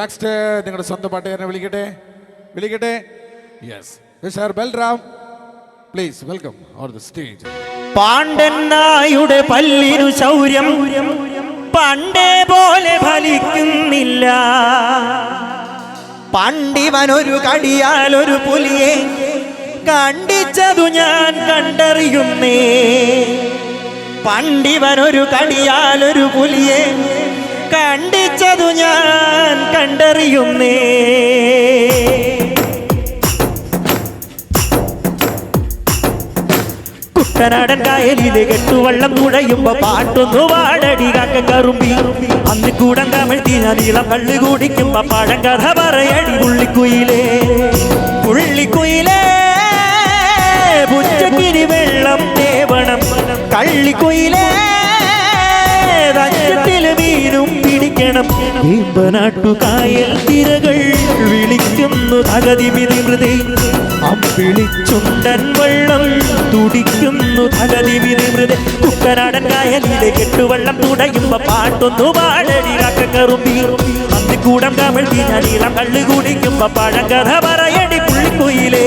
Next നിങ്ങളുടെ സ്വന്തം പാട്ടുകാരനെ വിളിക്കട്ടെ? വിളിക്കട്ടെ? Yes mister Balram please welcome on the stage പാണ്ഡൻ നായുടെ പല്ലിനു ശൗര്യം പണ്ടേ പോലെ ഫലിക്കുന്നില്ല. പണ്ടിവനൊരു കടിയാൽ ഒരു പുലിയെ കണ്ടിച്ചതു ഞാൻ കണ്ടറിയുന്നേ. പണ്ടിവനൊരു കടിയാൽ ഒരു പുലിയെ കണ്ടിച്ചതു ഞാൻ കണ്ടറിയുന്നേ. കുട്ടനാടൻ കായലിലെ കെട്ടുവള്ളം കുഴയുമ്പോ പാട്ടൊന്നു പാടടി കാക്ക കറുമ്പി. അന്ന് കൂടം കമഴ്ത്തി ഞാൻ കള്ളു കുടിക്കുമ്പോ പഴം കഥ പറയടി പുള്ളിക്കുയിലേ. പുള്ളിക്കുയിലേ പുച്ചക്കിരി വെള്ളം തേവണം. കള്ളിക്കുയിലേ മീനും വേമ്പനാട്ടു കായൽ തിരകൾ വിളിക്കുന്നു തകതി വിനിമൃതി അമ്പിളിച്ചുണ്ടൻ വെള്ളം തുടിക്കുന്നു തകതി വിനിമൃതി കുട്ടനാടൻ കായലിലെ കെട്ടുവെള്ളം തുടയുമ്പോ പാട്ടൊന്നു പാടടി കറുമ്പി. അന്തിക്കൂടം കമിഴ്ത്തി ഞാൻ ഇളം കള്ളു കുടിക്കുമ്പോ പഴങ്കഥ പറയടി പുള്ളിക്കുയിലേ.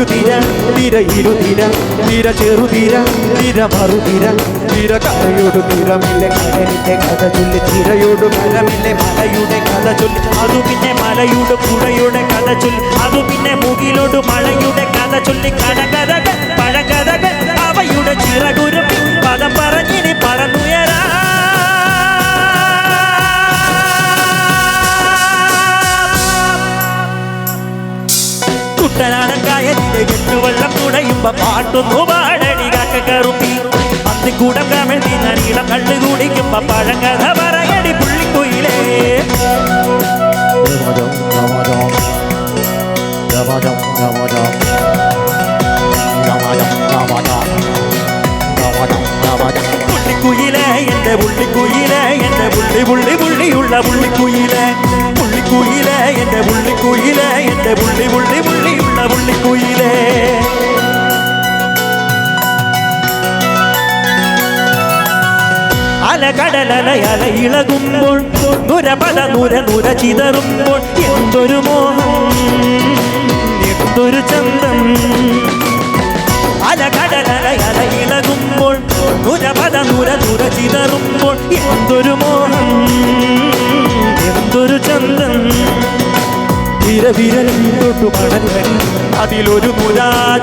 ഒരു തിര തിര ഇരു തിര തിര ചെറു തിര തിര മറു തിര കരയോട് തിരമില്ലെ കടലിന്റെ കഥ ചൊല്ലി തിരയോട് മരമില്ലെ മലയുടെ കഥ ചൊല്ലി. അതു പിന്നെ മലയുടെ പുഴയുടെ കഥ ചൊല്ലി അതു പിന്നെ മുകിലോട് മഴയുടെ കഥ ചൊല്ലി. കടകഥകൾ പഴകഥകൾ അവയുടെ ചിറകുരം പദം പറഞ്ഞിനി പറന്നുയരാ. കെട്ടുവെള്ളം കുടയുമ്പോ പാട്ടൊന്നു പാടടി കാക്ക കറുമ്പി അന്തിക്കൂടം കമിഴ്ത്തി നനീളം കള്ളു കുടിക്കുമ്പോ പഴങ്കഥ പറയടി പുള്ളിക്കുയിലേ പുള്ളിക്കുയിലേ എന്റെ പുള്ളിക്കുയിലേ എന്റെ പുള്ളി പുള്ളി പുള്ളിയുള്ള പുള്ളിക്കുയിലേ പുള്ളിക്കുയിലേ എന്റെ പുള്ളിക്കുയിലേ എന്റെ പുള്ളി പുള്ളി പുള്ളിയുള്ള പുള്ളിക്കുയിലേ അലകടലല അല ഇളകുമ്പോൾ നുരപല നുര നുര ചിതറുമ്പോൾ എന്തൊരു മോഹം എന്തൊരു ചന്തം. അലകടലല അല ഇളകുമ്പോൾ നുരപല നുര നുര ചിതറുമ്പോൾ എന്തൊരു മോഹം എന്തൊരു ചന്തം. വിരവിരലിട്ടു മണൽ അതിലൊരു മുര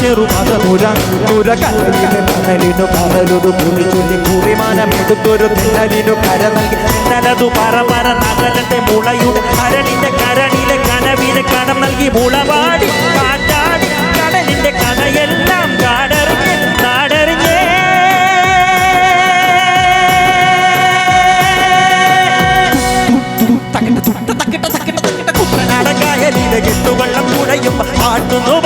ചെറുമത മുര മുര കല്ലിന് കടലിനു കടലൊരു പുലി ചൊല്ലി കുറിമാനമെടുത്തൊരു തിന്നലിനു കര നൽകി. തിന്നലതു പര നഗലത്തെ മുളയുടെ കരണിന്റെ കരണിലെ കനവിന് കടം നൽകി. മുളവാടി കാറ്റാടി കടലിന്റെ കഥയെല്ലാം കാടറിഞ്ഞ് കെട്ടുവെള്ളം കുടയും പാട്ടുന്നു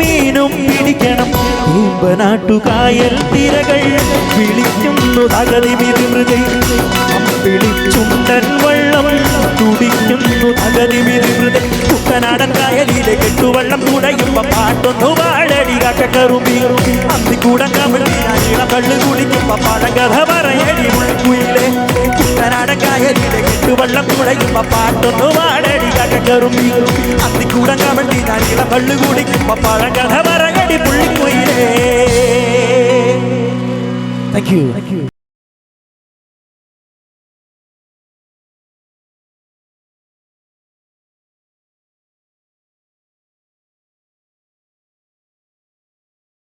മീനും പിടിക്കണം. ഈമ്പനാട്ടുകായൽ തിരകൾ വിളിക്കുന്നു തകതി വിരുമൃഗൈ വിളിച്ചുണ്ടൻ വെള്ളം തുടിക്കുന്നു തകതി വിരുമൃഗൈ കുട്ടനാടൻ കായലിലെ കെട്ടുവെള്ളം തുടയുമ്പോ പാട്ടൊന്നു വാഴടി കറുമ്പി. അന്തിക്കൂടം കൂടെ നീളം കള്ളു കുടിക്കുമ്പോ പഴകഥ പറയടി കുട്ടനാടൻ കായലിലെ കെട്ടുവെള്ളം തുടയുമ്പോ പാട്ടൊന്നു പാടടി കറുമ്പി അന്തിക്കൂടം കമിഴ്ത്തി നീളം കള്ളു കുടിക്കുമ്പോ പഴകഥ പറയടി പുള്ളിക്കുയിലേ താങ്ക് യു